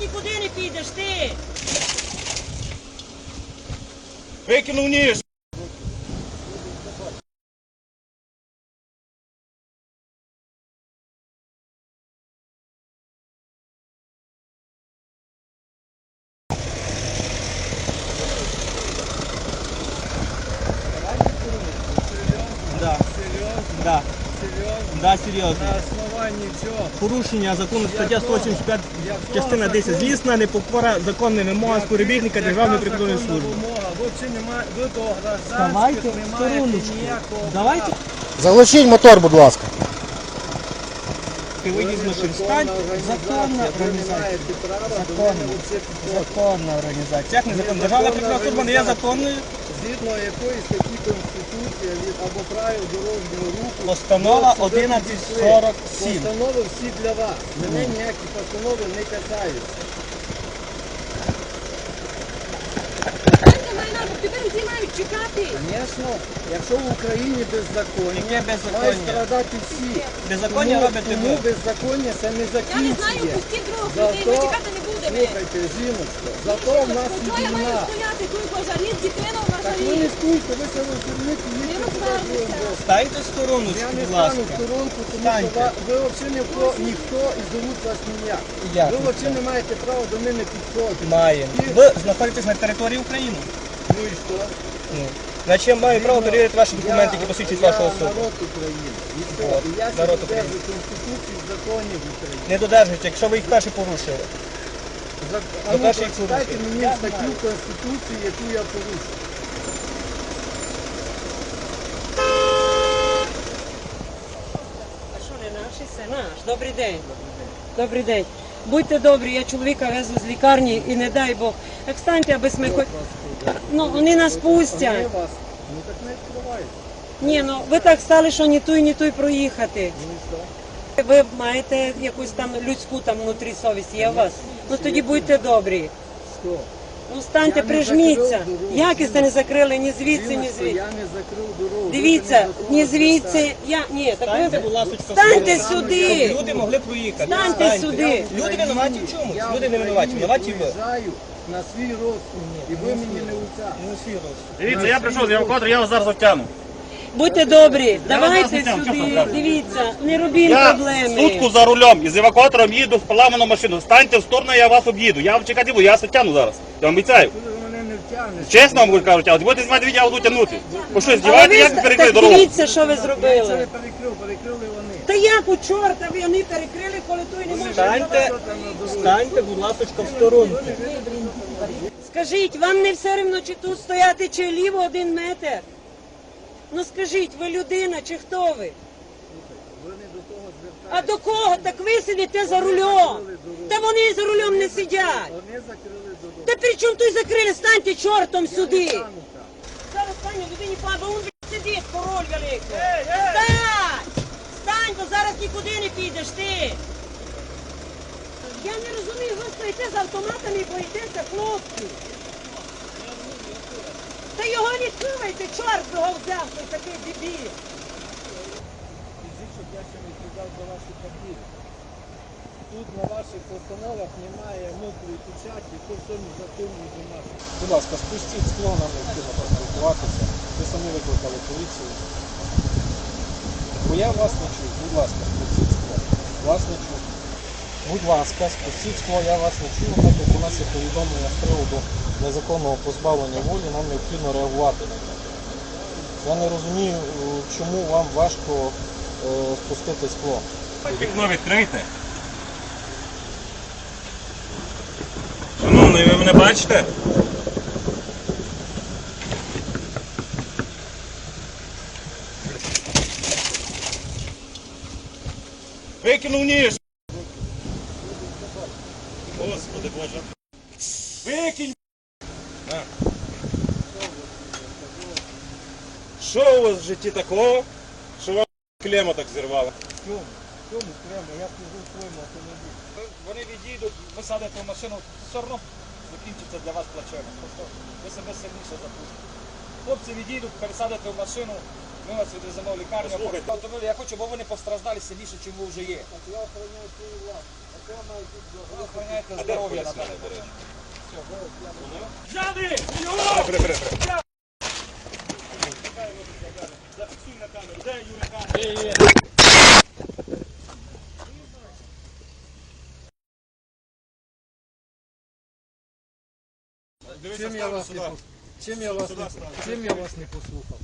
нікуди не підеш, ти. Викинув ніж. Да, серйозно. На основанні чого? Порушення закону стаття 185, частина 10. Злісна непокора законним вимогам співробітника Державної законна прикордонної служби. вимога? Ви до Давайте гражданських в не маєте стороночку. ніякого Давайте. Заглушіть мотор, будь ласка. Ти вийдіть з машин. Встань. Законна організація. права Законна. Законна організація. Як не законна? Державна прикордонна служба не є законною. Згідно якої статті Конституції від або правил дорожнього руху. Постанова ви сюди 1147. підійшли. Постанови всі для вас. Мене ніякі постанови не касаються. Знаєте, Майна, бо тебе всі мають чекати. Звісно, якщо в Україні беззаконня, Яке мають страдати всі. Беззаконня Тому- робите Тому ви. беззаконня це не Я не знаю, закінчує. пусті других людей, Зато, чекати не. Слухайте, жіночко, зато в нас Що я маю війна. стояти, тут пожарі, дитина на Так ви не стійте, ви це розумієте, їдьте Не боком. Станьте в сторону, Я не будь стану в сторонку, тому Станьте. ва- ви взагалі не про ніхто і зовуть вас ніяк. Як Ви взагалі не маєте права до мене підходити. Маємо. Ви знаходитесь на території України. Ну і що? Ну. Значить, я маю право перевірити ваші документи, які Я- посвідчують я вашу особу. народ України. І все. От, І я народ себе України. держу Конституції, законів України. Не додержуйте, якщо ви їх перші порушили. А Ну, прочитайте мені статтю Конституції, яку я порушив. А що не наш? Це наш. Добрий день. Добрий день. Будьте добрі, я чоловіка везу з лікарні і не дай Бог. Так станьте, аби ми хоч... Ну, вони нас Вони пустять. вас. Ну так не відкривайте. Ні, ну ви так стали, що ні той, ні той проїхати. Ну і що? Ви маєте якусь там людську там внутрі совість, є у вас? Ну тоді будьте добрі. Ну станьте, прижміться. Як це не закрили ні звідси, ні звідси? Я не закрив дорогу. Дивіться, ні звідси, я ні, так Станьте, ви станьте сюди. Щоб люди могли проїхати. Станьте сюди. Люди винуваті в чомусь. Люди не винуваті. Винуваті ви. на свій розсуд, і ви мені не роз. Дивіться, я прийшов з евакуатора, я вас зараз затягну. Будьте добрі, давайте сюди. Дивіться, не робіть Я проблеми. сутку за рулем і з евакуатором їду в поламану машину. Станьте в сторону, я вас об'їду. Я вам чекати буду, я вас затягну зараз. Я вам обіцяю. Мене. Чесно вам кажу, тягнути. Будете знімати відео, я буду тягнути. Ви що, Але здіваєте, ви як ви перекрили так дорогу? дивіться, що ви Я це зробили. не перекрив, перекрили вони. Та як у чорта ви вони перекрили, коли той не може. Станьте, станьте, будь ласка, в сторону. Скажіть, вам не все рівно, чи тут стояти, чи ліво один метр? Ну скажіть, ви людина чи хто ви? Ви не до того звертаєтесь. А до кого? Так ви сидите за рулем. Та вони за рулем не сидять. Вони закрили дорогу. Та при чому тут закрили? Станьте чортом сюди. Стану. Зараз стань, людині паба, он сидить, король великий. Стань! Стань, бо зараз нікуди не підеш ти. Я не розумію, ви стоїте з автоматами і боїтеся, хлопці. Його відкривайте, чорт його взяв, той такий дебіл. Скажіть, щоб я ще не кидав до ваших папірів. Тут на ваших постановах немає мокрої печаті, то все незаконні бумаги. Будь ласка, спустіть скло, нам необхідно поспілкуватися. Ви самі викликали поліцію. Бо я вас не чую. Будь ласка, спустіть скло. Вас не чую. Будь ласка, спустіть скло, я вас не чую. Так як у нас є повідомлення з приводу незаконного позбавлення волі, нам необхідно реагувати на це. Я не розумію, е, чому вам важко е, спустити скло. Вікно відкрийте. Шановний, ви мене бачите? Викинув ніж. Господи Боже. Викинь. Що у вас в житті такого, що вам клема так зірвало? Чому? Чому прямо? Я служу в своєму автомобілі. Вони відійдуть, ви садите в машину, все одно закінчиться для вас плачевно. Просто ви себе сильніше запустите. Хлопці відійдуть, пересадите в машину, ми вас відвеземо в лікарню. Послухайте. Автомобіль, Я хочу, бо вони постраждали сильніше, чим ви вже є. Я охороняю свою власність. Охороняйте здоров'я на даний момент. Взяли! Зафіксуй на камеру. Де Юрій камера? Чим я вас не пос- вас не чим я вас не послухав?